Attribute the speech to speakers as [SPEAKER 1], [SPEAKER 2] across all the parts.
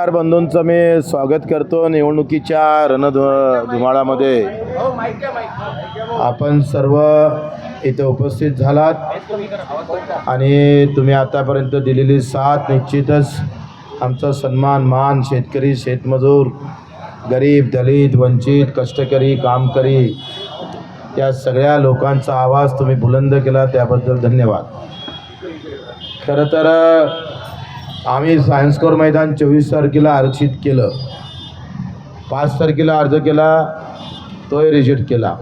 [SPEAKER 1] पत्रकार बंधूंचं मी स्वागत करतो निवडणुकीच्या रणधु धुमाळामध्ये. आपण सर्व इथे उपस्थित झालात आणि तुम्ही आतापर्यंत दिलेली साथ निश्चितच आमचा सन्मान मान शेतकरी शेतमजूर गरीब दलित वंचित कष्टकरी कामकरी या सगळ्या लोकांचा आवाज तुम्ही बुलंद केला त्याबद्दल धन्यवाद. खरं तर आम्ही सायन्स कोर मैदान चोवीस तारखेला आरक्षित केलं. पाच तारखेला अर्ज केला तोही रिजेक्ट केला.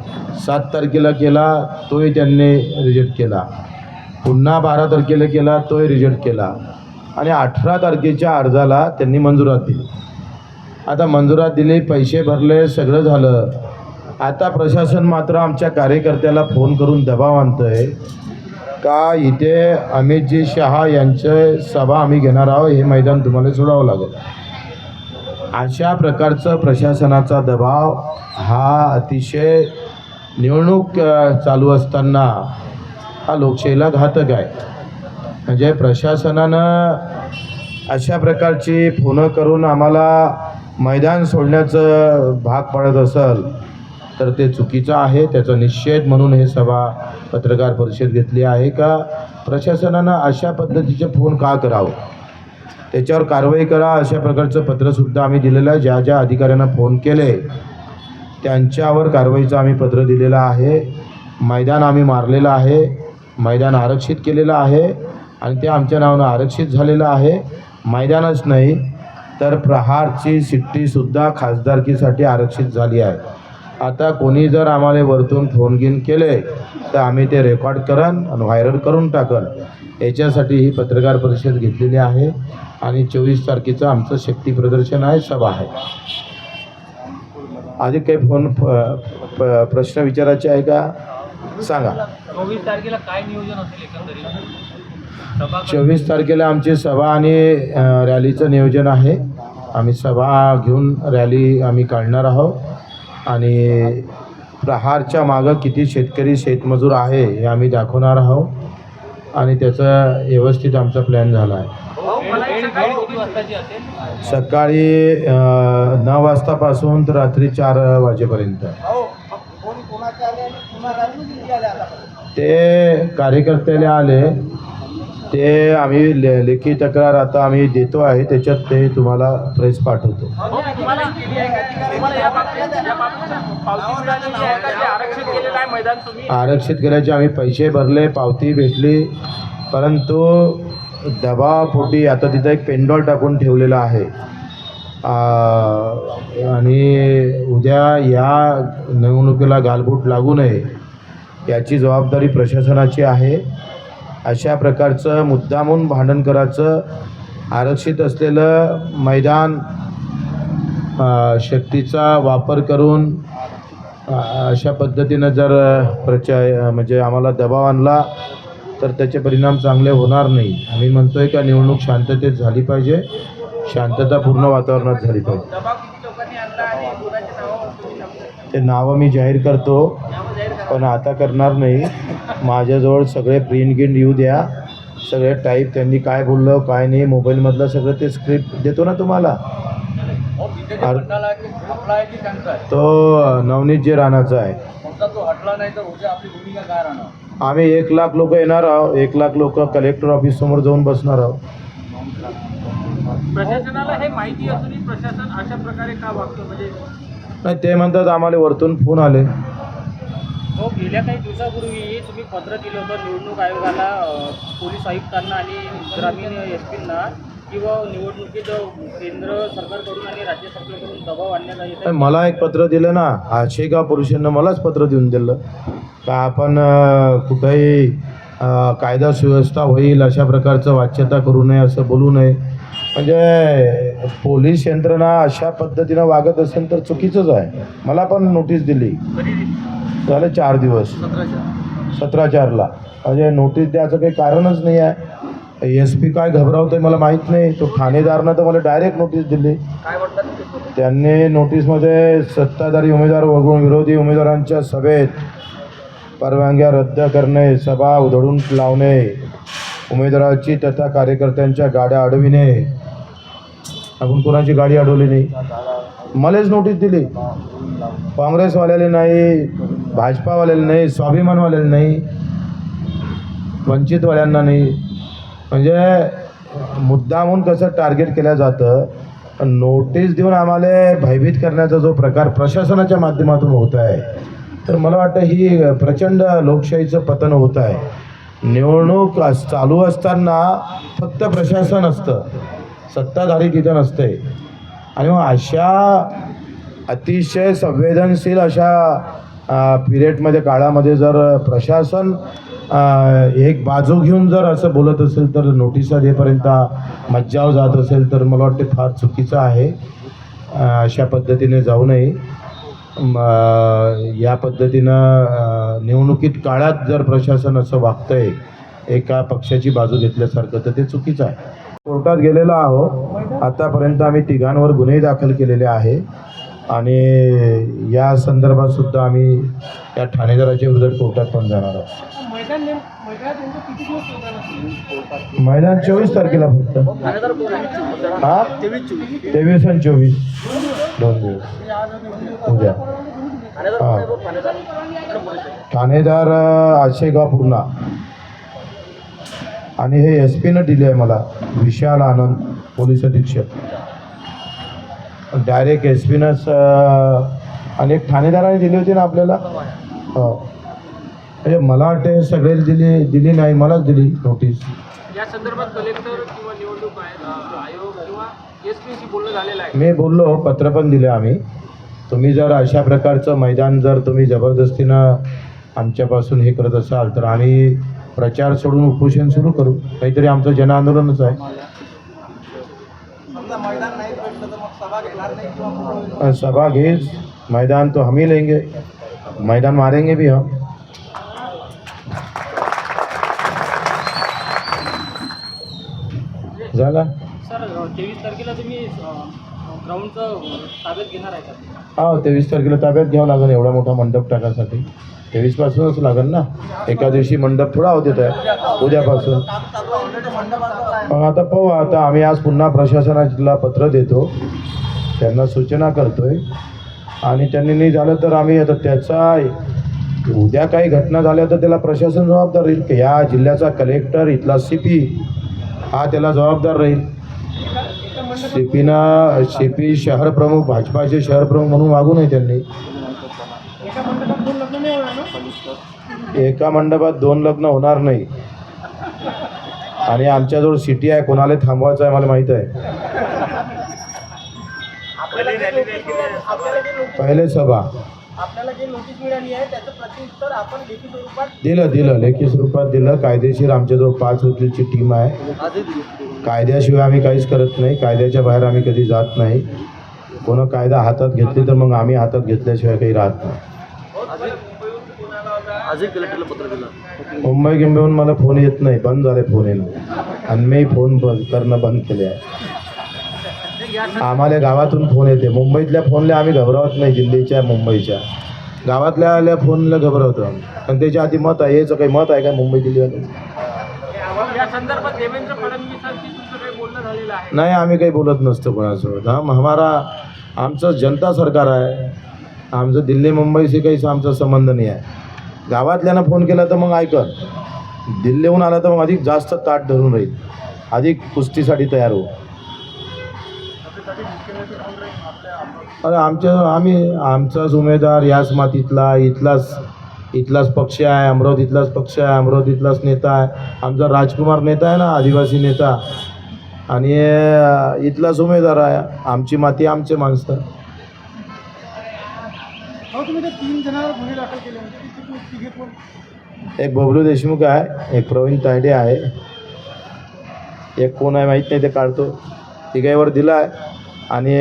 [SPEAKER 1] सात तारखेला केला तोही त्यांनी रिजेक्ट केला. पुन्हा बारा तारखेला केला तोही रिजेक्ट केला. आणि अठरा तारखेच्या अर्जाला त्यांनी मंजुरात दिली. आता मंजुरात दिली पैसे भरले सगळं झालं. आता प्रशासन मात्र आमच्या कार्यकर्त्याला फोन करून दबाव आणतं आहे का इथे अमितजी शहा यांचे सभा आम्ही घेणार आहोत? हे मैदान तुम्हाला सोडावं लागेल. अशा प्रकारचं प्रशासनाचा दबाव हा अतिशय निवडणूक चालू असताना हा लोकशाहीला घातक आहे. म्हणजे प्रशासनानं अशा प्रकारची फोनं करून आम्हाला मैदान सोडण्याचं भाग पडत असेल तर ते चुकीचं आहे त्याचा निषेध म्हणून हे सभा पत्रकार परिषद घेतली आहे का? प्रशासनानं अशा पद्धतीचे फोन का करावं? त्याच्यावर कारवाई करा अशा प्रकारचं पत्रसुद्धा आम्ही दिलेलं आहे. ज्या ज्या अधिकाऱ्यांना फोन केले त्यांच्यावर कारवाईचं आम्ही पत्र दिलेलं आहे. मैदान आम्ही मारलेलं आहे. मैदान आरक्षित केलेलं आहे आणि ते आमच्या नावानं आरक्षित झालेलं आहे. मैदानच नाही तर प्रहारची सिट्टीसुद्धा खासदारकीसाठी आरक्षित झाली आहे. आता कोणी जर आम्हाला वरतून फोन घेऊन केले तर आम्ही ते रेकॉर्ड करन आणि व्हायरल करून टाकन याच्यासाठी ही पत्रकार परिषद घेतलेली आहे आणि चोवीस तारखेचं आमचं शक्ती प्रदर्शन आहे सभा आहे. आधी काही फोन प्रश्न विचारायचे आहे का? सांगा.
[SPEAKER 2] चोवीस तारखेला काय नियोजन असेल एकंदरीत?
[SPEAKER 1] चोवीस तारखेला आमची सभा आणि रॅलीचं नियोजन आहे. आम्ही सभा घेऊन रॅली आम्ही काढणार आहोत. आणि प्रहारच्या मागं किती शेतकरी शेतमजूर आहे हे आम्ही दाखवणार आहोत. आणि त्याचा व्यवस्थित आमचा प्लॅन झाला आहे. सकाळी नऊ वाजतापासून तर रात्री चार वाजेपर्यंत. ते कार्यकर्त्याला आले. ते आम्ही ले लेखी तक्रार आता आम्ही देतो आहे. त्याच्यात ते तुम्हाला प्रेस पाठवतो.
[SPEAKER 2] आरक्षित
[SPEAKER 1] केल्याचे आम्ही पैसे भरले पावती भेटली. परंतु दबावापोटी आता तिथं एक पेंडॉल टाकून ठेवलेला आहे. आणि उद्या या निवडणुकीला गालबोट लागू नये याची जबाबदारी प्रशासनाची आहे. अशा प्रकारचं मुद्दामून भांडण करायचं आरक्षित असलेलं मैदान शक्तीचा वापर करून अशा पद्धतीनं जर प्रचा म्हणजे आम्हाला दबाव आणला तर त्याचे परिणाम चांगले होणार नाही. आम्ही म्हणतोय का निवडणूक शांततेत झाली पाहिजे शांततापूर्ण वातावरणात झाली पाहिजे. ते नावं मी जाहीर करतो पण आता करणार नाही. माझ्याजवळ सगळे प्रिंट गिंट येऊ द्या. सगळे टाईप त्यांनी काय बोललं काय नाही मोबाईलमधलं सगळं ते स्क्रिप्ट देतो ना तुम्हाला अर-
[SPEAKER 2] हटला आहे की त्यांचा आहे
[SPEAKER 1] तो नवनीत जे राणाचा आहे. आम्ही एक लाख लोक येणार आहोत एक लाख लोक कलेक्टर ऑफिस समोर जाऊन बसणार आहोत.
[SPEAKER 2] प्रशासनाला हे माहिती असूनही प्रशासन अशा प्रकारे का वागतं? म्हणजे
[SPEAKER 1] नाही ते म्हणतात आम्हाला वरतून फोन आले.
[SPEAKER 2] हो गेल्या काही दिवसापूर्वी तुम्ही पत्र दिलं होतं निवडणूक आयोगाला अ, पोलीस आयुक्तांना आणि ग्रामीण एस पींना. किंवा निवडणुकीत केंद्र सरकारकडून आणि राज्य सरकारकडून दबाव आणण्यात येत
[SPEAKER 1] नाही, मला एक पत्र दिलं ना आशेगाव पुरुषांना मलाच पत्र देऊन दिलं. का आपण अं, कुठेही अं, कायदा सुव्यवस्था होईल अशा प्रकारचं वाच्यता करू नये असं बोलू नये. म्हणजे पोलीस यंत्रणा अशा पद्धतीनं वागत असेल तर चुकीचंच आहे. मला पण नोटीस दिली. झाले चार दिवस. सतरा चारला म्हणजे नोटीस द्यायचं काही कारणच नाही आहे. एस पी काय घबरावतंय मला माहीत नाही. तो ठाणेदारनं तर मला डायरेक्ट नोटीस दिली. त्यांनी नोटीसमध्ये सत्ताधारी उमेदवार वगळून विरोधी उमेदवारांच्या सभेत परवानग्या रद्द करणे सभा उधळून लावणे उमेदवाराची तथा कार्यकर्त्यांच्या गाड्या अडविणे. आपण कोणाची गाडी अडवली नाही? मलाच नोटीस दिली. काँग्रेसवाल्याला नाही भाजपावाल्याला नाही स्वाभिमानवाल्याला नाही वंचितवाल्यांना नाही. म्हणजे मुद्दामून कसं टार्गेट केलं जातं नोटीस देऊन आम्हाला भयभीत करण्याचा जो प्रकार प्रशासनाच्या माध्यमातून होत आहे तर मला वाटतं ही प्रचंड लोकशाहीचं पतन होत आहे. निवडणूक अस- चालू असताना फक्त प्रशासन असतं सत्ताधारी तिथं नसते. आणि मग अशा अतिशय संवेदनशील अशा पिरियडमध्ये काळामध्ये जर प्रशासन एक बाजू घेऊन जर असं बोलत असेल तर नोटिसा देपर्यंत मज्जाव जात असेल तर मला वाटते फार चुकीचं आहे. अशा पद्धतीने जाऊ नये. या पद्धतीनं निवडणुकीत काळात जर प्रशासन असं वागतंय एका पक्षाची बाजू घेतल्यासारखं तर ते चुकीचं आहे. कोर्टात गेलेलो आहो आतापर्यंत आम्ही तिघांवर गुन्हे दाखल केलेले आहे. आणि या संदर्भात सुद्धा आम्ही या ठाणेदाराच्या विरुद्ध कोर्टात पण जाणार आहोत.
[SPEAKER 2] मैदान
[SPEAKER 1] चोवीस तारखेला फक्त.
[SPEAKER 2] ठाणेदार कोण आहे?
[SPEAKER 1] हा?
[SPEAKER 2] तेवीस
[SPEAKER 1] आणि चोवीस. दोन दिवस. उद्या.
[SPEAKER 2] ठाणेदार
[SPEAKER 1] हा. आशेगाव पूर्णा. आणि हे एस पीनं दिले आहे मला विशाल आनंद पोलीस अधीक्षक. डायरेक्ट एस पीनंच आणि एक ठाणेदाराने दिली होती ना आपल्याला? हो. म्हणजे मला वाटते सगळे दिली दिली नाही मलाच दिली नोटीस
[SPEAKER 2] या संदर्भात कलेक्टर किंवा निवडणूक आय- अ, आयोग किंवा एस पीशी बोलणं झालेलं आहे.
[SPEAKER 1] मी बोललो पत्र पण दिले आम्ही. तुम्ही जर अशा प्रकारचं मैदान जर तुम्ही जबरदस्तीनं आमच्यापासून हे करत असाल तर आम्ही प्रचार सोडून उपोषण सुरू करू. काहीतरी आमचं जन आंदोलनच आहे. सभा घेस मैदान तो हम ही लेंगे। मैदान मारेंगे भी हम। झाला?
[SPEAKER 2] आहे
[SPEAKER 1] हा तेवीस तारखेला ताब्यात घ्यावं लागेल एवढा मोठा मंडप टाकासाठी तेवीस पासूनच लागेल ना? एका दिवशी मंडप थोडा होते त्या उद्यापासून. मग आता पाहू आता आम्ही आज पुन्हा प्रशासनाला पत्र देतो. त्यांना सूचना करतोय. आणि त्यांनी नाही झालं तर आम्ही आता त्याचा उद्या काही घटना झाल्या तर त्याला प्रशासन जबाबदार राहील. की या जिल्ह्याचा कलेक्टर इथला सी पी हा त्याला जबाबदार राहील. सी पीना सी पी शहर प्रमुख भाजपाचे शहर प्रमुख म्हणून वागू नये त्यांनी.
[SPEAKER 2] एका मंडपात दोन लग्न होणार
[SPEAKER 1] नाही. आणि आमच्याजवळ सिटी आहे कोणाला थांबवायचं आहे मला माहीत आहे. पहिले सभा.
[SPEAKER 2] आपल्याला जे नोटीस मिळाली आहे त्याचं प्रत्युत्तर आपण लेखी स्वरूपात
[SPEAKER 1] दिलं दिलं. लेखी स्वरूपात दिलं. कायदेशीर आमच्याजवळ पाच वकीलची टीम आहे. कायद्याशिवाय आम्ही काहीच करत नाही. कायद्याच्या बाहेर आम्ही कधी जात नाही. कोणं कायदा हातात घेतली तर मग आम्ही हातात घेतल्याशिवाय काही राहत नाही. मुंबई गिंबईहून मला फोन येत नाही. बंद झाले फोन येणं. आणि मी फोन बंद करणं बंद केले आहे. आम्हाला गावातून फोन येते. मुंबईतल्या फोनला आम्ही घबरावत नाही दिल्लीच्या मुंबईच्या. गावातल्या आल्या फोनला घबरवतो आणि त्याच्या आधी मत आहे याचं काही मत आहे का मुंबई दिल्लीवाले नाही आम्ही काही बोलत नसतो कोणासोबत. हा हमारा आमचं जनता सरकार आहे. आमचं दिल्ली मुंबईशी काहीच आमचा संबंध नाही आहे. गावातल्यानं फोन केला तर मग ऐकन. दिल्लीहून आला तर मग अधिक जास्त ताट धरून राहील. अधिक कुस्तीसाठी तयार हो अरे आमच्या आम्ही आमचाच उमेदवार याच मातीतला इथलाच इथलाच पक्ष आहे अमरावतीतलाच पक्ष आहे अमरावतीतलाच नेता आहे. आमचा राजकुमार नेता आहे ना आदिवासी नेता. आणि इथलाच उमेदवार आहे. आमची माती आमचे माणसं. एक बबलू देशमुख आहे एक प्रवीण तायडे आहे. एक कोण आहे माहीत नाही ते काढतो. तिघाईवर दिला आहे आणि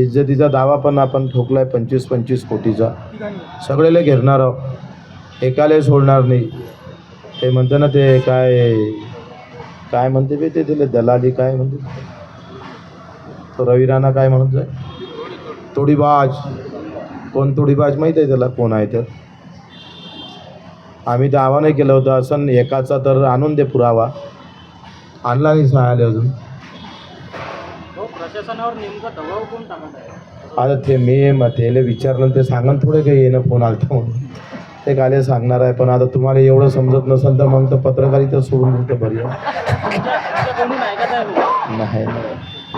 [SPEAKER 1] इज्जतीचा दावा पण आपण ठोकला आहे पंचवीस पंचवीस कोटीचा.
[SPEAKER 2] ठिकाणी
[SPEAKER 1] सगळेला घेरणार आहोत. एकाला सोडणार नाही. ते म्हणते ना ते काय काय म्हणते बे ते दिले दलाली काय म्हणते? तो रवी राणा काय म्हणत जाय तोडीबाज. कोण तोडीबाज माहीत आहे त्याला? कोण आहे तर आम्ही तर आव्हानही केलं होतं. असं एकाचा तर आणून दे पुरावा. आणला नाही आले अजून.
[SPEAKER 2] प्रशासनावर नेमका दबाव कोण टाकत आहे?
[SPEAKER 1] आता ते मी मग त्याला विचारलं ते सांगन थोडे काही येणं फोन आलता म्हणून. ते काले सांगणार आहे पण आता तुम्हाला एवढं समजत नसेल तर मग तर पत्रकारिता सोडून दिलं तर बरी. नाही.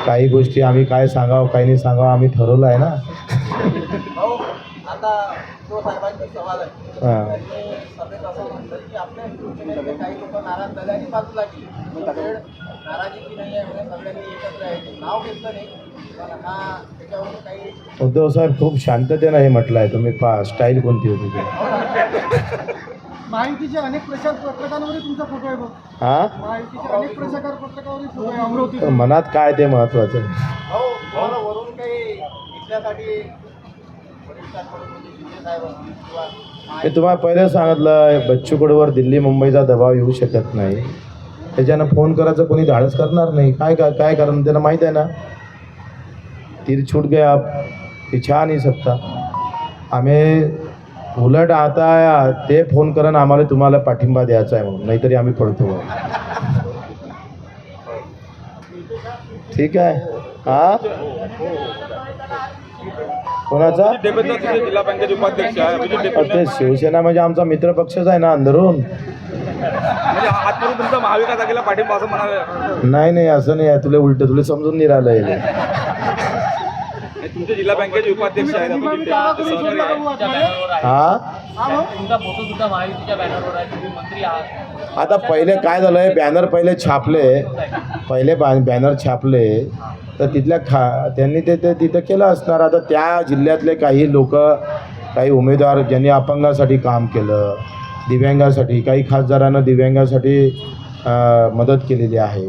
[SPEAKER 1] काही गोष्टी आम्ही काय सांगावं काही नाही सांगावं आम्ही ठरवलं आहे ना.
[SPEAKER 3] आता तो साहेबांची सवाल आहे.
[SPEAKER 1] हां.
[SPEAKER 3] त्यांनी सभेत असं म्हटलं की आपल्या शिवसेनेतले काही लोक नाराज झाले आणि बाजूला गेले. सगळे नाराजी की नाही आहे म्हणजे हा
[SPEAKER 1] उद्धव साहेब खूप शांततेनं हे म्हटलं आहे तुम्ही पा स्टाईल कोणती होती ते?
[SPEAKER 3] महायुतीचे अनेक प्रचार पत्रकांवरही तुमचा फोटो आहे बघ.
[SPEAKER 1] हां?
[SPEAKER 3] महायुतीचे अनेक प्रचार पत्रकावरही फोटो आहे. अमरावती
[SPEAKER 1] तर मनात काय ते महत्त्वाचं आहे
[SPEAKER 3] हो तुम्हाला वरून काही वरिष्ठांकडून म्हणजे
[SPEAKER 1] मी तुम्हाला पहिले सांगितलं बच्चू कडूवर दिल्ली मुंबईचा दबाव येऊ शकत नाही. त्याच्यानं फोन करायचं कोणी धाडस करणार नाही. काय काय काय कारण त्यांना माहीत आहे ना? तीर छूट गया आप पिछा नाही सकता. आम्ही उलट आता ते फोन करून आम्हाला तुम्हाला पाठिंबा द्यायचा आहे म्हणून. नाहीतरी आम्ही पडतो ठीक आहे. हा? कोणाचा? ते शिवसेना म्हणजे आमचा मित्र पक्षच आहे ना अंदरून.
[SPEAKER 4] म्हणजे आजपर्यंत तुमचा महाविकास आघाडीला पाठिंबा असं म्हणाले
[SPEAKER 1] नाही नाही असं नाही. आहे तुला उलट तुला समजून नाही राहिलं हे.
[SPEAKER 4] तुमचे जिल्हा बँकेचे उपाध्यक्ष आहेत.
[SPEAKER 1] हा?
[SPEAKER 2] तुमचा फोटो सुद्धा महायुतीच्या बॅनरवर आहे. तुम्ही मंत्री आहात.
[SPEAKER 1] आता पहिले काय झालंय? बॅनर पहिले छापले. पहिले बॅ- बॅनर छापले. तर तिथल्या खा त्यांनी ते ते तिथं केलं असणार. आता त्या जिल्ह्यातले काही लोक काही उमेदवार ज्यांनी अपंगासाठी काम केलं दिव्यांगासाठी काही खासदारांना दिव्यांगासाठी मदत केलेली आहे.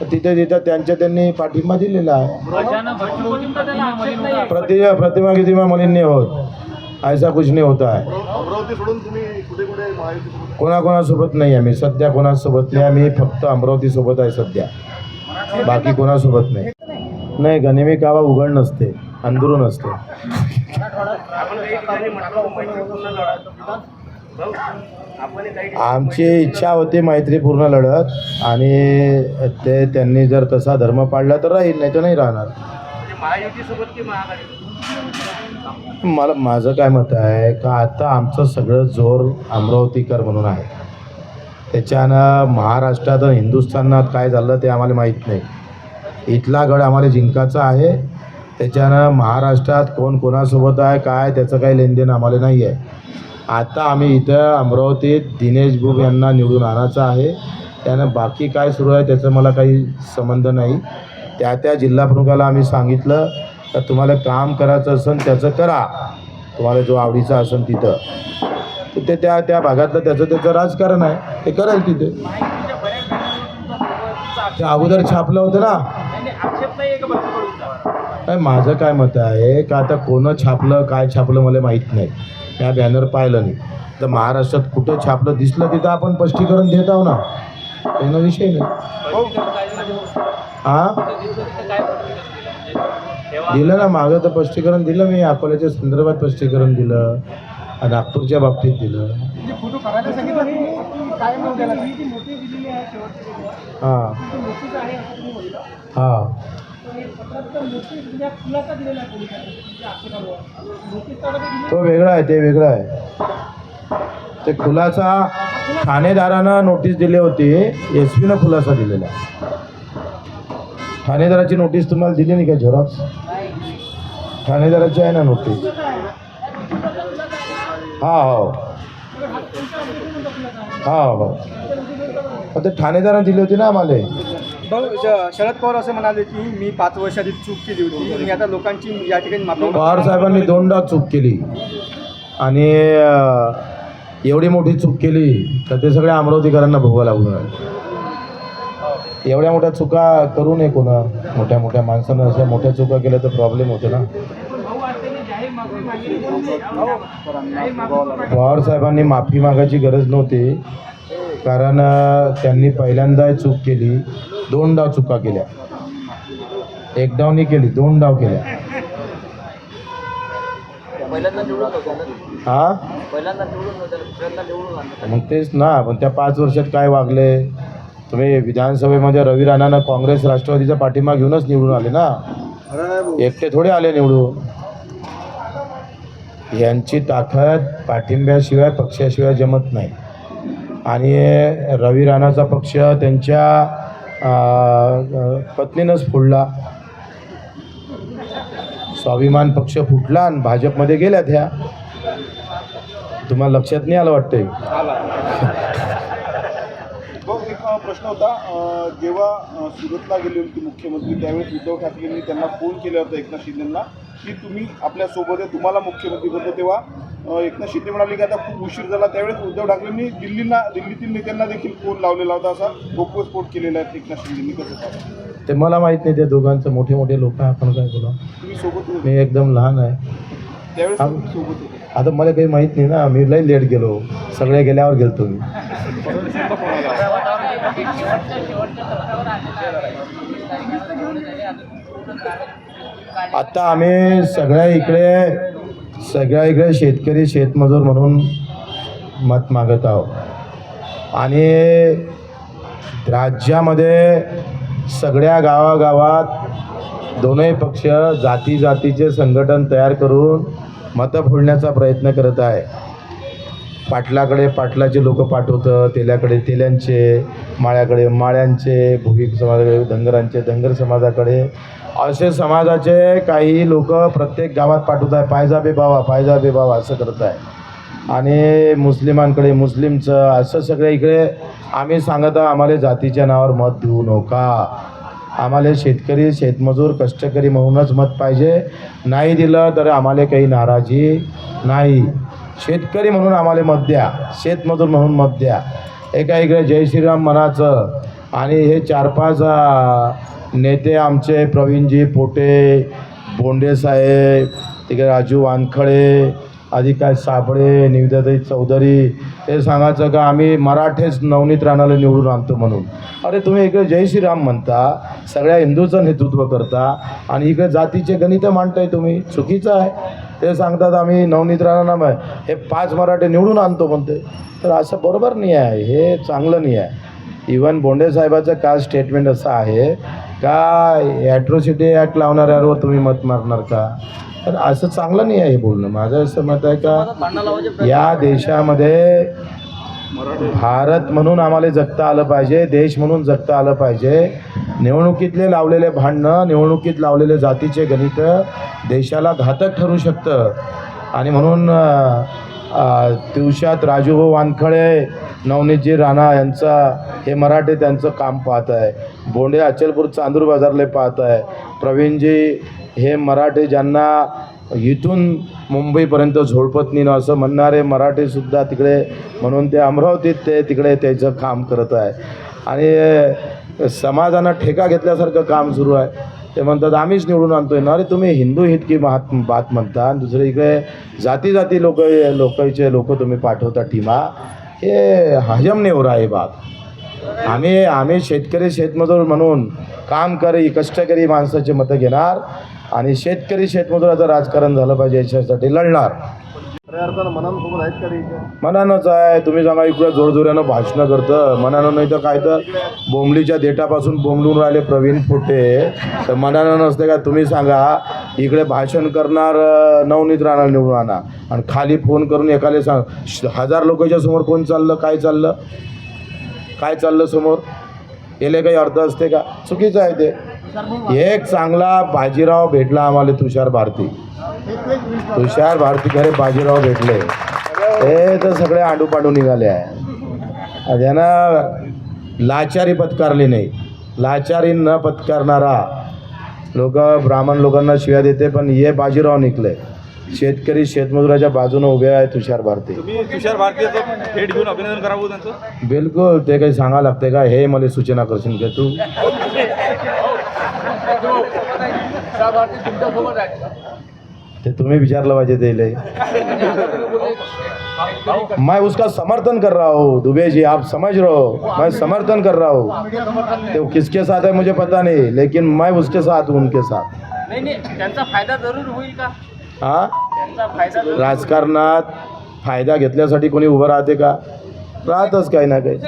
[SPEAKER 1] तर तिथे तिथं त्यांच्या त्यांनी पाठिंबा दिलेला आहे.
[SPEAKER 2] अचानक भट्टूंचा त्याला आक्षेप नाही आहे.
[SPEAKER 1] प्रति प्रतिमा कितीमा मलिन नहीं होत? ऐसा कुछ नहीं होता है
[SPEAKER 3] अमरावती सोडून तुम्ही कुठे कुठे महायुती
[SPEAKER 1] कोणाकोणासोबत नाही आम्ही. सध्या कोणासोबत नाही. आम्ही फक्त अमरावतीसोबत आहे सध्या. बाकी कोणासोबत नाही. नाही गनिमी कावा उघड नसते. अंदरून असते. आमची इच्छा होती मैत्रीपूर्ण लढत आणि ते त्यांनी जर तसा धर्म पाळला तर राहील नाही तर नाही राहणार. मला माझं काय मत आहे का आता आमचं सगळं जोर अमरावतीकर म्हणून आहे. त्याच्यानं महाराष्ट्रात आणि हिंदुस्थानात काय झालं ते आम्हाला माहीत नाही. इथला गड आम्हाला जिंकाचा आहे. त्याच्यानं महाराष्ट्रात कोण कोणासोबत आहे काय त्याचं काही लेनदेन आम्हाला नाही आहे आता आम्ही इथं अमरावतीत दिनेश भूप यांना निवडून आणायचं आहे. त्यानं बाकी काय सुरू आहे त्याचं मला काही संबंध नाही. त्या त्या जिल्हा प्रमुखाला आम्ही सांगितलं तर तुम्हाला काम करायचं असेल त्याचं करा. तुम्हाला जो आवडीचा असेल तिथं. तर ते त्या त्या भागातलं त्याचं त्याचं राजकारण आहे. ते करेल तिथे. ते अगोदर छापलं होतं ना.
[SPEAKER 2] नाही
[SPEAKER 1] माझं काय मत आहे का आता कोणं छापलं काय छापलं मला माहीत नाही. त्या बॅनर पाहिलं नाही. तर महाराष्ट्रात कुठं छापलं दिसलं तिथं आपण स्पष्टीकरण देत आहो ना? काही विषय नाही. हां. दिलं ना मागं तर स्पष्टीकरण दिलं मी अकोल्याच्या संदर्भात स्पष्टीकरण दिलं नागपूरच्या बाबतीत दिलं.
[SPEAKER 3] फोटो काढायला सांगितलं तुम्ही? काय नाव द्यायला जी मोठी दिलेली आहे शेवटची
[SPEAKER 1] हां हा. तो वेगळा आहे ते वेगळा आहे. ते खुलासा ठाणेदारानं नोटीस दिली होती एस पीनं खुलासा दिलेला. ठाणेदाराची नोटीस तुम्हाला दिली नाही का झेरॉक्स ठाणेदाराची आहे ना नोटीस हा हो. हा हो. ते ठाणेदारानं दिली होती ना आम्हाला.
[SPEAKER 5] भाऊ शरद पवार असं म्हणाले की मी पाच वर्षात चूक केली होती. आणि आता लोकांची या ठिकाणी माफी
[SPEAKER 1] पवार साहेबांनी दोनदा चूक केली. आणि एवढी मोठी चूक केली तर ते सगळ्या अमरावतीकरांना भोगावं लागून एवढ्या मोठ्या चुका करू नये कोणा मोठ्या मोठ्या माणसानं अशा मोठ्या चुका केल्या तर प्रॉब्लेम होतो ना. पवार साहेबांनी माफी मागायची गरज नव्हती. कारण त्यांनी पहिल्यांदा चूक केली. दोन डाव चुका केल्या. एक डाव नाही केली दोन डाव केल्या. हा? मग तेच ना पण त्या पाच वर्षात काय वागले? तुम्ही विधानसभेमध्ये रवी राणानं काँग्रेस राष्ट्रवादीचा पाठिंबा घेऊनच निवडून आले ना? एकटे थोडे आले निवडून. यांची ताकद पाठिंब्याशिवाय पक्षाशिवाय जमत नाही. आणि रवी राणाचा पक्ष त्यांच्या पत्नीनंच फोडला. स्वाभिमान पक्ष फुटला आणि भाजपमध्ये गेल्या त्या तुम्हाला लक्षात नाही आलं वाटतंय?
[SPEAKER 4] प्रश्न होता जेव्हा सुरतला गेले होते मुख्यमंत्री त्यावेळेस उद्धव ठाकरेंनी त्यांना फोन केला होता एकनाथ शिंदेंना की तुम्ही आपल्यासोबत आहे तुम्हाला मुख्यमंत्री बनतो तेव्हा एकनाथ शिंदे म्हणाले की आता खूप उशीर झाला त्यावेळेस उद्धव ठाकरेंनी दिल्लीला दिल्लीतील नेत्यांना देखील फोन लावलेला होता असा घोकस्फोट केलेला आहे एकनाथ शिंदेंनी. कसं पाहिलं?
[SPEAKER 1] ते मला माहीत नाही ते दोघांचं मोठे मोठे लोक आहे आपण काय बोला
[SPEAKER 4] तुम्ही सोबत होते.
[SPEAKER 1] मी एकदम लहान आहे.
[SPEAKER 4] त्यावेळेस. तुम्ही सोबत होते.
[SPEAKER 1] आता मला काही माहीत नाही ना मी लई लेट गेलो सगळे गेल्यावर गेलतो मी.
[SPEAKER 4] आत्ता
[SPEAKER 1] आता आम्ही सगळ्या इकडे सगळ्या इकडे शेतकरी शेतमजूर म्हणून मत मागत आहोत. आणि राज्यामध्ये सगळ्या गावागावात दोनही पक्ष जाती जातीचे संघटन तयार करून मतं फोडण्याचा प्रयत्न करत आहे. पाटलाकडे पाटलाचे लोक पाठवतं तेल्याकडे तेल्यांचे माळ्याकडे माळ्यांचे भुगी समाजाकडे धनगरांचे धनगर समाजाकडे. असे समाजाचे काही लोक प्रत्येक गावात पाठवत आहे पायजाबे बावा पायजाबे बावा असं करत आहे आणि मुस्लिमांकडे मुस्लिमचं असं सगळं इकडे आम्ही सांगत आहोत आम्हाला जातीच्या नावावर मत देऊ नका. आम्हाला शेतकरी शेतमजूर कष्टकरी म्हणूनच मत पाहिजे. नाही दिलं तर आम्हाला काही नाराजी नाही. शेतकरी म्हणून आम्हाला मत द्या. शेतमजूर म्हणून मत द्या. एका इकडे जय श्रीराम म्हणाचं आणि हे चार पाच नेते आमचे प्रवीणजी पोटे बोंडे साहेब तिकडे राजू वानखळे आधी काय साबळे निविदाताई चौधरी हे सांगायचं का आम्ही मराठेच नवनीत राणाला निवडून आणतो म्हणून. अरे तुम्ही इकडे जय श्रीराम म्हणता सगळ्या हिंदूचं नेतृत्व करता आणि इकडे जातीचे गणित मांडताय तुम्ही चुकीचं आहे. ते सांगतात आम्ही नवनीत राणा हे पाच मराठे निवडून आणतो म्हणते. तर असं बरोबर नाही आहे हे चांगलं नाही आहे. इवन बोंडे साहेबाचं काल स्टेटमेंट असं आहे का ॲट्रॉसिटी ॲक्ट लावणाऱ्यावर तुम्ही मत मारणार का? तर असं चांगलं नाही आहे हे बोलणं. माझं असं मत आहे का या देशामध्ये भारत म्हणून आम्हाला जगता आलं पाहिजे देश म्हणून जगता आलं पाहिजे. निवडणुकीतले लावलेले भांडणं निवडणुकीत लावलेले जातीचे गणित देशाला घातक ठरू शकतं. आणि म्हणून दिवशात राजूभाऊ वानखळे नवनीतजी राणा यांचा हे मराठे त्यांचं काम पाहत आहे. बोंडे अचलपूर चांदूर बाजारले पाहत आहे. प्रवीणजी हे मराठे ज्यांना इथून मुंबईपर्यंत झोडपत असं म्हणणारे मराठीसुद्धा तिकडे म्हणून ते अमरावतीत ते तिकडे त्याचं काम करत आहे. आणि समाजानं ठेका घेतल्यासारखं काम सुरू आहे. ते म्हणतात आम्हीच निवडून आणतोय ना. अरे तुम्ही हिंदू हित की महात बात म्हणता? आणि दुसरे इकडे जाती जाती लोक लोकांचे लोक तुम्ही पाठवता टीमा. हे हजम नेवरा आहे रहा हे बात. आम्ही आम्ही शेतकरी शेतमजूर म्हणून काम करी कष्टकरी माणसाचे मतं घेणार आणि शेतकरी शेतमजुराचं राजकारण झालं पाहिजे याच्यासाठी लढणार. मनानंच आहे. तुम्ही सांगा इकडं जोरजोऱ्यानं भाषणं करतं. मनानं नाही तर काय तर बोंबलीच्या देठापासून बोंबलून राहिले प्रवीण फुटे. तर मनानं नसते का? तुम्ही सांगा इकडे भाषण करणार अं, नवनीत राहणार निवडून आणा. आणि खाली फोन करून एखादे सांग श- हजार लोकांच्या समोर कोण चाललं काय चाललं? काय चाललं समोर? याला काही अर्थ असते का? चुकीचं आहे ते. एक चांगला बाजीराव भेटला आम्हाला तुषार भारती. तुषार भारती खरे बाजीराव भेटले. ते तर सगळे आडूपाडू निघाले आहे. ज्यानं लाचारी पत्कारली नाही. लाचारी न पत्कारणारा लोक ब्राह्मण लोकांना शिव्या देते पण हे बाजीराव निघले. शेतकरी शेतमजुराच्या बाजूने उभे आहे तुषार भारती.
[SPEAKER 4] तुषार घेऊन अभिनंदन करावं त्यांचं?
[SPEAKER 1] बिलकुल ते काही सांगा लागते का? हे मला सूचना करशील का तू? ते तुम्ही विचारलं पाहिजे ते मैं उसका समर्थन कर रहा हूँ दुबे जी आप समझ रहे हो? मैं समर्थन कर रहा हूँ। तो किसके साथ है मुझे पता नहीं लेकिन मैं उसके साथ हूँ उनके साथ।
[SPEAKER 2] नाही नाही त्यांचा फायदा जरूर होईल का?
[SPEAKER 1] हाँ?
[SPEAKER 2] त्यांचा फायदा जरूर
[SPEAKER 1] राजकारणात फायदा घेतल्यासाठी कोणी उभं राहते का? राहतच काही ना काही.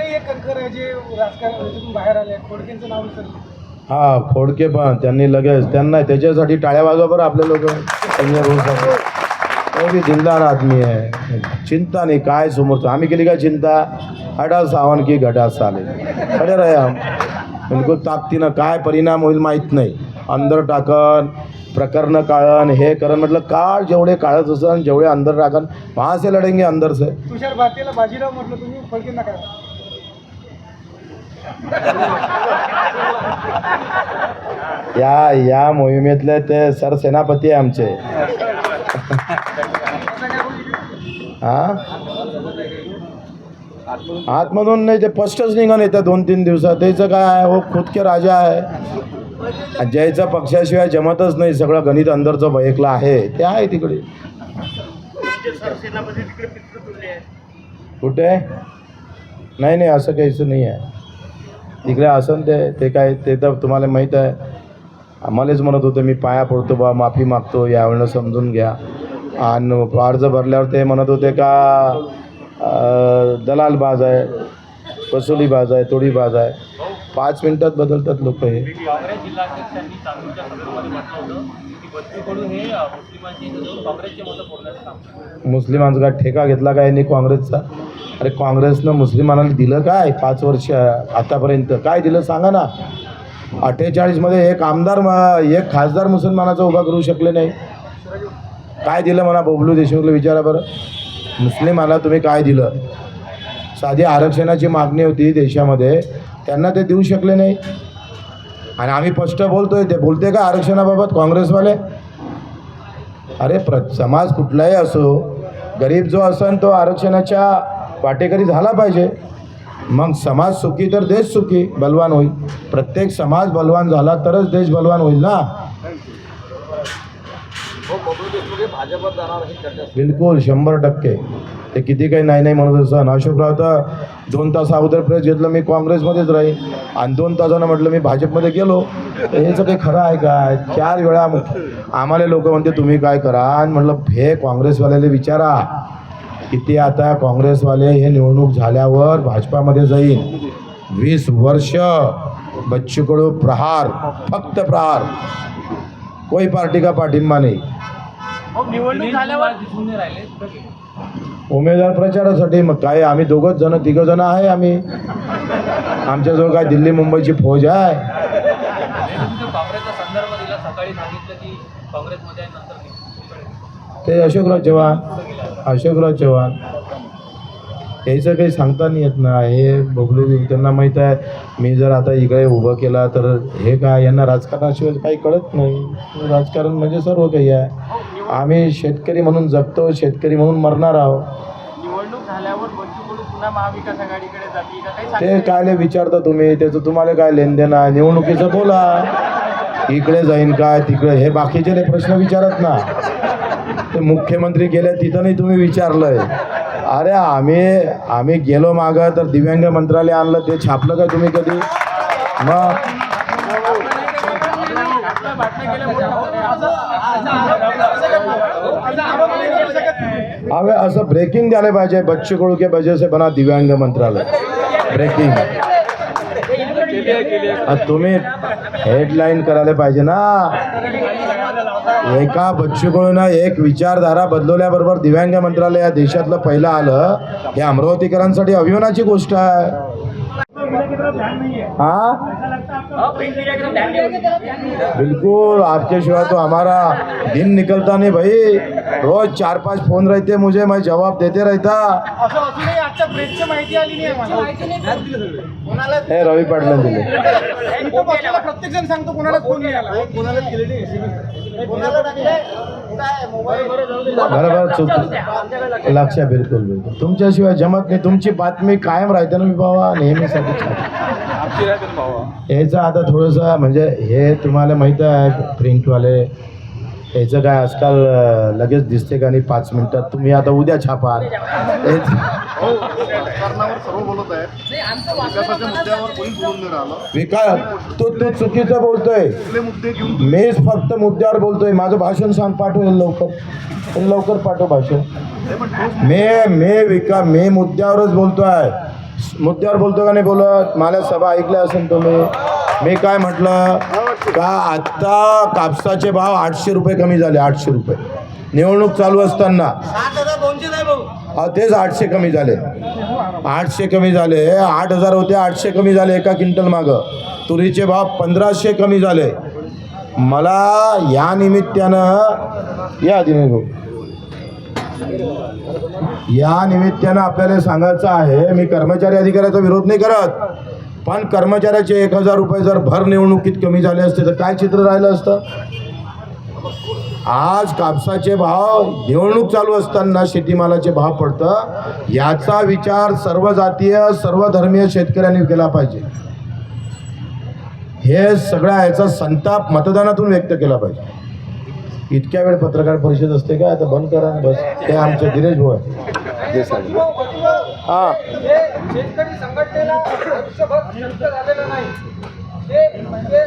[SPEAKER 1] हा खोडके पण त्यांनी लगेच त्यांना त्याच्यासाठी टाळ्या वाजवा बरं आपले लोक. संजय दिलदार आदमी आहे. चिंता नाही काय समोर आम्ही केली काय चिंता? हटा सावन की घटा साले. खडे रहे हम. बिलकुल ताकदीनं काय परिणाम होईल माहीत नाही. अंदर टाकन प्रकरणं काळण हे करण. म्हटलं काळ जेवढे काळच असन जेवढे अंदर टाकन वहाँ से लढेंगे अंदर से
[SPEAKER 5] तुषार बाजीराव म्हटलं तुम्ही
[SPEAKER 1] या या मोहिमेतले ते सरसेनापती आहे आमचे. हा? आतमधून नाही ते फस्टच निघून येतं दोन तीन दिवसात. त्याचं काय आहे? हो खुदके राजा आहे. आणि पक्षाशिवाय जमतच नाही सगळं गणित अंदरचं बयकलं आहे. ते आहे तिकडे. कुठे? नाही नाही असं काहीच नाही आहे तिकडे असन ते ते काय ते तर तुम्हाला माहीत आहे. आम्हालाच म्हणत होते मी पाया पडतो बा माफी मागतो यावेळेला समजून घ्या. आणि अर्ज भरल्यावर ते म्हणत होते का दलाल बाज आहे कसोली बाज आहे तोडी बाज आहे. पाच मिनिटात बदलतात लोक हे.
[SPEAKER 2] मुस्लिमांचा
[SPEAKER 1] काय ठेका घेतला काय नाही काँग्रेसचा? अरे काँग्रेसनं मुस्लिमांना दिलं काय पाच वर्ष आतापर्यंत? काय दिलं सांगा ना. अठ्ठेचाळीसमध्ये एक आमदार एक खासदार मुसलमानाचा उभा करू शकले नाही. काय दिलं म्हणा बबलू देशमुखला विचारा बरं. मुस्लिमाला तुम्ही काय दिलं? साधी आरक्षणाची मागणी होती देशामध्ये. त्यांना ते देऊ शकले नाही. आणि आम्ही स्पष्ट बोलतोय ते बोलते का आरक्षणाबाबत काँग्रेसवाले? अरे प्र समाज कुठलाही असो गरीब जो असन तो आरक्षणाच्या वाटेकरी झाला पाहिजे. मग समाज सुखी तर देश सुखी बलवान होईल. प्रत्येक समाज बलवान झाला तरच देश बलवान होईल ना? बिलकुल शंभर टक्के. ते किती काही नाही नाही म्हणत असं अशोकराव तर दोन तास अगोदर प्रेस घेतलं मी काँग्रेसमध्येच राहील आणि दोन तासानं म्हटलं मी भाजपमध्ये गेलो. तर हेचं काही खरं आहे काय चार वेळा आम्हाला लोक म्हणते तुम्ही काय करा? आणि म्हटलं हे काँग्रेसवाल्याला विचारा. किती आता काँग्रेसवाले हे निवडणूक झाल्यावर भाजपामध्ये जाईल वीस वर्ष बच्चू कडू प्रहार फक्त प्रहार. कोई पार्टी का पाठिंबा नाही. उमेदवार प्रचारासाठी. मग काय आम्ही दोघंच जण तिघं जण आहे आम्ही. आमच्याजवळ काय दिल्ली मुंबईची फौज आहे. ते अशोकराव चव्हाण अशोकराव चव्हाण. याचं काही सांगता नाही येत ना हे बबलू त्यांना माहीत आहे मी जर आता इकडे उभं केला तर हे काय यांना राजकारणाशिवाय काही कळत नाही. राजकारण म्हणजे सर्व काही आहे. आम्ही शेतकरी म्हणून जगतो शेतकरी म्हणून मरणार आहोत. ते कायले विचारता तुम्ही? त्याचं तुम्हाला काय लेनदेन आहे? निवडणुकीचं बोला. इकडे जाईन काय तिकडे? हे बाकीचे ते प्रश्न विचारत ना. ते मुख्यमंत्री गेले तिथं नाही तुम्ही विचारलंय. अरे आम्ही आम्ही गेलो मागं तर दिव्यांग मंत्रालय आणलं ते छापलं का तुम्ही कधी? मग हवे असं ब्रेकिंग द्यायला पाहिजे बच्चे कडू के वजह से बना दिव्यांग मंत्रालय. ब्रेकिंग तुम्ही हेडलाईन करायला पाहिजे ना. एका बच्चूकडून एक विचारधारा बदलवल्याबरोबर दिव्यांग मंत्रालय या देशातलं पहिलं आलं हे अमरावतीकरांसाठी अभिमानाची गोष्ट आहे. हा? बिल्कुल आपके शिवाय तो हमारा दिन निकलता नहीं भाई. रोज चार पांच फोन रहते मुझे मैं जवाब देते रहता. हे रवी पाटला दिले.
[SPEAKER 5] प्रत्येक जण सांगतो कोणाला फोन
[SPEAKER 1] बरोबर चूक लक्ष बिलकुल बिलकुल. तुमच्याशिवाय जमत नाही. तुमची बातमी कायम राहते ना मी बाबा नेहमीसाठी याचं आता थोडंसं म्हणजे हे तुम्हाला माहीत आहे प्रिंटवाले याचं काय आजकाल लगेच दिसते का नाही? पाच मिनिटात तुम्ही आता उद्या छापाल हे-
[SPEAKER 4] राहिलं.
[SPEAKER 1] विकास तू तू चुकीचं बोलतोय. मीच फक्त मुद्द्यावर बोलतोय. माझं भाषण सांग पाठवेल लवकर. लवकर पाठव भाषण. मी मी विका मी मुद्द्यावरच बोलतोय. मुद्द्यावर बोलतो का नाही बोलत? मला सभा ऐकल्या असेल तुम्ही. मी काय म्हटलं? का आत्ता कापसाचे भाव आठशे रुपये कमी झाले आठशे रुपये. निवडणूक चालू असताना. तेच आठशे कमी झाले. आठशे कमी झाले आठ हजार होते आठशे कमी झाले एका क्विंटल मागं. तुरीचे भाव पंधराशे कमी झाले. मला या निमित्तानं या दिनेश भाऊ. या निमित्तानं आपल्याला सांगायचं आहे मी कर्मचारी अधिकाऱ्याचा विरोध नाही करत. पण कर्मचाऱ्याचे एक हजार रुपये जर भर निवडणुकीत कमी झाले असते तर काय चित्र राहिलं असतं? आज कापसाचे भाव निवडणूक चालू असताना शेतीमालाचे भाव पडतं. याचा विचार सर्व जातीय सर्व धर्मीय शेतकऱ्यांनी केला पाहिजे. हे सगळ्या याचा संताप मतदानातून व्यक्त केला पाहिजे. इतक्या वेळ पत्रकार परिषद असते का? आता बंद करा बस. ते आमचे दिनेश भाऊ आहे. हा.
[SPEAKER 5] शेतकरी संघटनेला आयुष्यभर शक्य झालेलं नाही. म्हणजे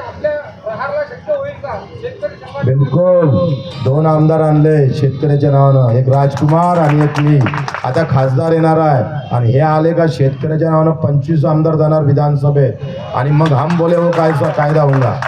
[SPEAKER 1] बिलकुल. दोन आमदार आणले शेतकऱ्याच्या नावानं. एक राजकुमार आणि एक मी. आता खासदार येणार आहे. आणि हे आले का शेतकऱ्याच्या नावानं पंचवीस आमदार जाणार विधानसभेत. आणि मग हम बोले हो कायचा कायदा होगा